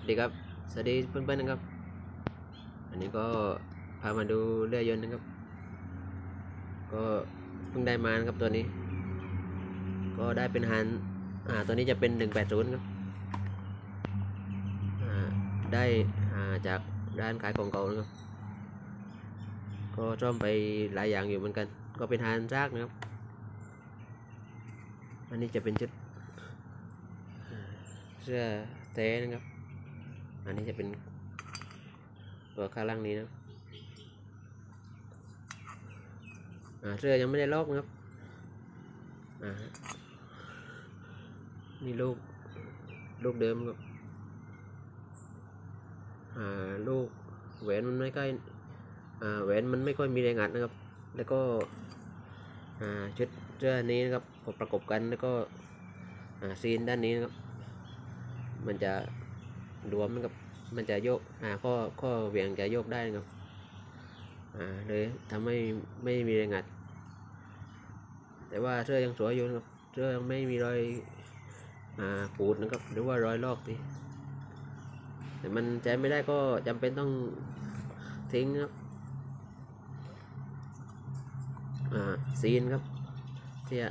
สวัสดีครับสวัสดีเพื่อนๆนะครับ อันนี้ก็พามาดูเรือยนต์นะครับ ก็เพิ่งได้มานะครับตัวนี้ ก็ได้เป็นฮันอ่าตัวนี้จะเป็นหนึ่งแปดศูนย์ครับอ่าได้อ่าจากร้านขายของเก่านะครับ ก็ซ่อมไปหลายอย่างอยู่เหมือนกัน ก็เป็นฮันซากนะครับ อันนี้จะเป็นชุดเสื้อเทนะครับ อันนี้จะเป็นตัวข้างล่างนี้นะอ่าเสื้อยังไม่ได้ลอกนะครับอ่านี่ลูก ลูกเดิมครับอ่าลูกแหวนมันไม่ค่อยอ่าแหวนมันไม่ค่อยมีแรงอัดนะครับ แล้วก็อ่าชุดเสื้อนี้นะครับพอประกบกันแล้วก็อ่าซีนด้านนี้นะครับ มันจะ รวมนะครับมันจะโยกอ่าข้อข้อเวี่ยงจะโยกได้นะครับอ่าเลยทำให้ไม่มีแรงอัด แต่ว่าเสื้อยังสวยอยู่นะครับเสื้อยังไม่มีรอยอ่าขูดนะครับหรือว่ารอยลอกทีแต่มันใช้ไม่ได้ก็จำเป็นต้องทิ้งครับอ่าซีนครับที่จะ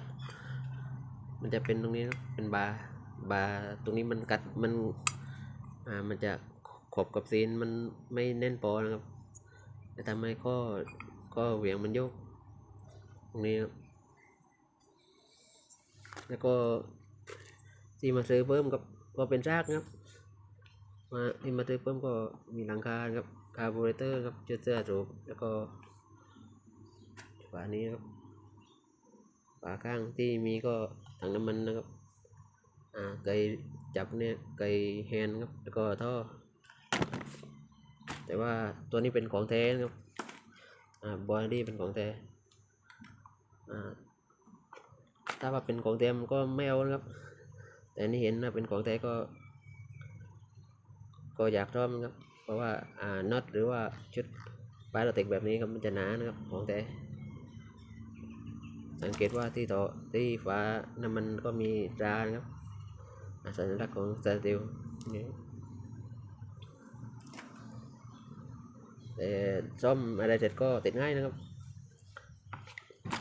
มันจะเป็นตรงนี้ครับเป็นบาบาตรงนี้มันกัดมัน อ่ามันจะขบกับซีนมันไม่แน่นพอนะครับจะทำให้ข้อข้อเหวี่ยงมันโยก ตรงนี้ครับแล้วก็ที่มาซื้อเพิ่มกับก็เป็นรากนะครับ มาที่มาซื้อเพิ่มก็มีหลังคาครับคาร์บูเรเตอร์ครับชุดเสื้อสูบแล้วก็ฝานี้ครับฝาข้างที่มีก็ถังน้ำมันนะครับ อ่าไก จับเนี่ยไกแฮนด์ครับแล้วก็ท่อ แต่ว่าตัวนี้เป็นของแท้นะครับอ่าบอดี้เป็นของแท้อ่าถ้าว่าเป็นของแท้มันก็ไม่เอานะครับ แต่นี่เห็นนะเป็นของแท้ก็ ก็อยากชอบนครับ เพราะว่าอ่าน็อตหรือว่าชุดปลายโรติกแบบนี้ครับมันจะหนานะครับของแท้สังเกตว่าที่ต่อที่ฝาน้ำมันก็มีตรานะครับ สัญลักษณ์ของสแตนติลนี่แต่ซ่อมอะไรเสร็จก็ติดง่ายนะครับ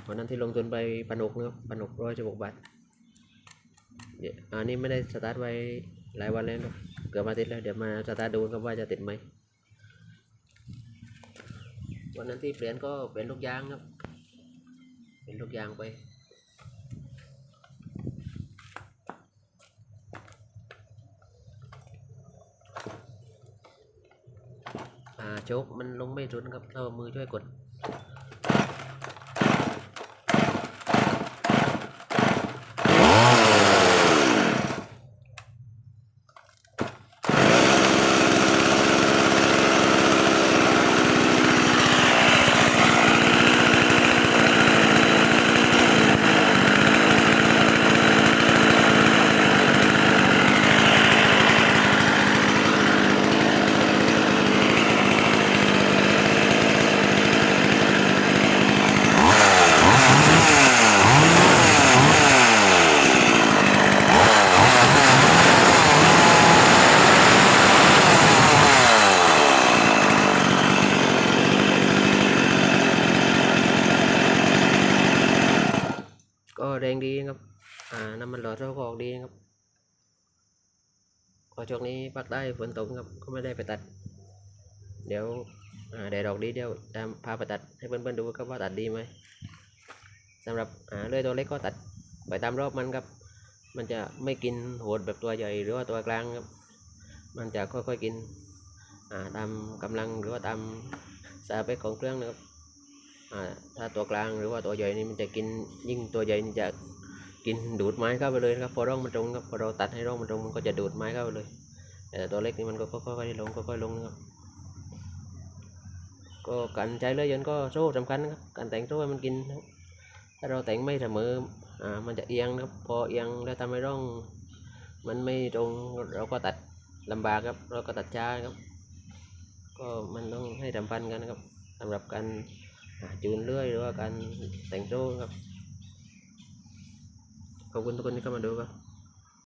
วันนั้นที่ลงทุนไปพันหกนะครับพันหกร้อยสิบหกบาทเดี๋ยอันนี้ไม่ได้สตาร์ทไว้หลายวันแล้วครับเกือบอาทิตย์แล้วเดี๋ยวมาสตาร์ทดูครับว่าจะติดไหมวันนั้นที่เปลี่ยนก็เปลี่ยนลูกยางครับ เป็นลูกยางไป อ่าโชกมันลงไม่สุดนครับเรามือช่วยกด ก็แรงดีครับ อ่าน้ำมันหล่อเท่าก็ออกดีครับก็ช่วงนี้ภาคใต้ฝนตกครับ ก็ไม่ได้ไปตัด เดี๋ยวอ่าแดดออกดีเดี๋ยวจะพาไปตัดให้เพื่อนๆดูครับว่าตัดดีไหมสำหรับอ่าเลื่อยตัวเล็กก็ตัดไปตามรอบมันครับ มันจะไม่กินโหดแบบตัวใหญ่หรือว่าตัวกลางครับ มันจะค่อยๆกินอ่าตามกำลังหรือว่าตามสาเปคของเครื่องนะครับ ถ้าตัวกลางหรือว่าตัวใหญ่นี่มันจะกินยิ่งตัวใหญ่นี่จะกินดูดไม้เข้าไปเลยนะครับพอร่องมันตรงครับพอเราตัดให้ร่องมันตรงมันก็จะดูดไม้เข้าไปเลย แต่ตัวเล็กนี่มันก็ค่อยๆลงค่อยๆลงนะครับก็การใช้เลื่อยยนต์ก็โซ่สำคัญนะครับการแต่งโซ่ให้มันกินครับถ้าเราแต่งไม่เสมออ่ามันจะเอียงนะครับพอเอียงแล้วทำให้ร่อง มันไม่ตรงเราก็ตัดลำบากครับ เราก็ตัดช้าครับ ก็มันต้องให้สัมพันธ์กันนะครับสำหรับการ จูนเรื่อยหรือว่าการแต่งโจ้ครับ ขอบคุณทุกคนที่เข้ามาดูครับ